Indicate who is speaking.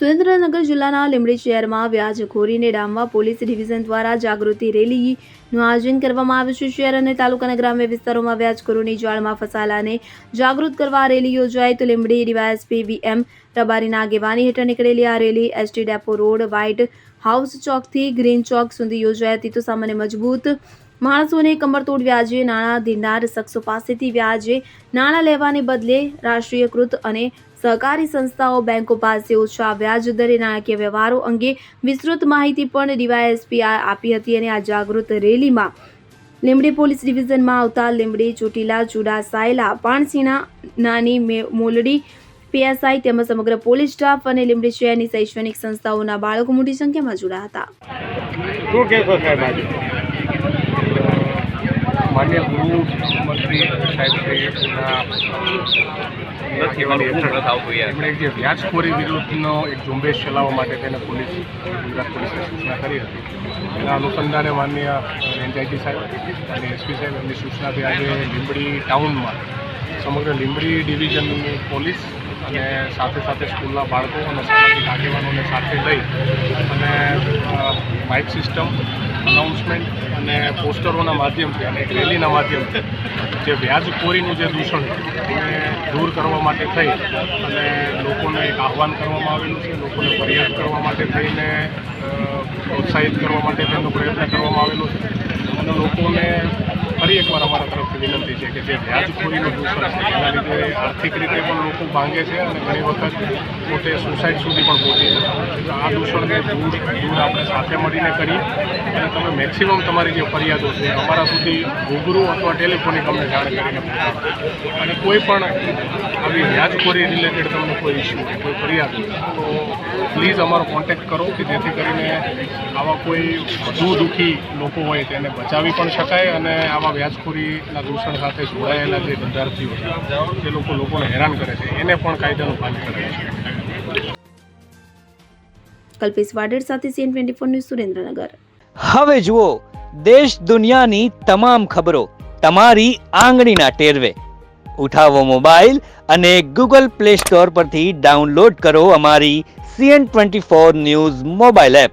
Speaker 1: સુરેન્દ્રનગર જિલ્લાના લીંબડી શહેરમાં વ્યાજખોરીને ડામવા પોલીસ ડિવિઝન દ્વારા જાગૃતિ રેલીનું આયોજન કરવામાં આવ્યું છે. શહેર અને તાલુકાના ગ્રામ્ય વિસ્તારોમાં વ્યાજખોરોની જાળમાં ફસાલાને જાગૃત કરવા રેલી યોજાઈ. તો લીંબડી ડીવાયએસપી વીએમ રબારીના આગેવાની હેઠળ નીકળેલી આ rally ST depot road, white house ચોકથી green ચોક સુધી યોજાઈ હતી. તો સામાન્ય મજબૂત માણસોને કમરતોડ વ્યાજે, નાણાં દેનાર શખ્સો પાસેથી વ્યાજે, નાણાં લેવાને બદલે રાષ્ટ્રીયકૃત અને સહકારી સંસ્થાઓ બેંકો પાસે ઓછા વ્યાજ દરે નાણાકીય વ્યવહારો અંગે વિસ્તૃત માહિતી પણ ડીવાયએસપી આપી હતી અને આ જાગૃત રેલીમાં લીંબડી પોલીસ ડિવિઝનમાં આવતા લીંબડી ચોટીલા ચુડાસાયલા પાણસીના નાની મોલડી પીએસઆઈ તેમજ સમગ્ર પોલીસ સ્ટાફ અને લીંબડી શહેરની શૈક્ષણિક સંસ્થાઓના બાળકો મોટી સંખ્યામાં જોડાયા હતા.
Speaker 2: શું કહેશો સાહેબ
Speaker 3: ગૃહમંત્રી સાહેબશ્રીના આગેવાની એમણે જે વ્યાજખોરી વિરુદ્ધનો એક ઝુંબેશ ચલાવવા માટે તેને પોલીસ ગુજરાત પોલીસને સૂચના કરી હતી. એના અનુસંધાને માન્ય રેન્જાઈજી સાહેબ અને એસપી સાહેબ એમની સૂચનાથી આજે લીંબડી ટાઉનમાં સમગ્ર લીંબડી ડિવિઝનની પોલીસ અને સાથે સાથે સ્કૂલના બાળકો અને સામાજિક આગેવાનોને સાથે લઈ અને અ, માઇક સિસ્ટમ અનાઉન્સમેન્ટ અને પોસ્ટરોના માધ્યમથી અને એક રેલીના માધ્યમથી જે વ્યાજખોરીનું જે દૂષણ એને દૂર કરવા માટે થઈ અને લોકોને એક આહવાન કરવામાં આવેલું છે, લોકોને ફરિયાદ કરવા માટે થઈને પ્રોત્સાહિત કરવા માટે તેનો પ્રયત્ન કરવામાં આવેલો છે. અને લોકોને ફરી એકવાર અમારા તરફથી વિનંતી છે કે જે વ્યાજખોરીનું દૂષણ છે, એના લીધે આર્થિક રીતે પણ લોકો ભાંગે છે અને ઘણી વખત પોતે સુસાઇડ સુધી પણ પહોંચી છે. તો આ દૂષણને દૂર દૂર આપણે સાથે મળીને કરીએ અને તમે મેક્સિમમ તમારી જે ફરિયાદો છે, અમારા સુધી રૂબરૂ અથવા ટેલિફોનિક અમને જાણ કરીને અને કોઈ પણ આવી વ્યાજખોરી રિલેટેડ તમને કોઈ ઇસ્યુ કે કોઈ ફરિયાદ તો પ્લીઝ અમારો કોન્ટેક્ટ કરો કે જેથી કરીને આવા કોઈ વધુ દુઃખી લોકો હોય તેને બચાવી પણ શકાય અને આવા વ્યાજખોરીના દૂષણ સાથે જોડાયેલા જે વિદ્યાર્થીઓ છે તે લોકો લોકોને હેરાન કરે છે એને પણ કાયદાનું પાલન કરે છે
Speaker 1: કલ્પેશ વાડેર સાથે CN twenty four news Surendranagar.
Speaker 4: હવે જુઓ દેશ દુનિયાની તમામ ખબરો તમારી આંગળીના ટેરવે. ઉઠાવો મોબાઈલ અને ગૂગલ પ્લે સ્ટોર પરથી ડાઉનલોડ કરો અમારી CN twenty four news mobile app.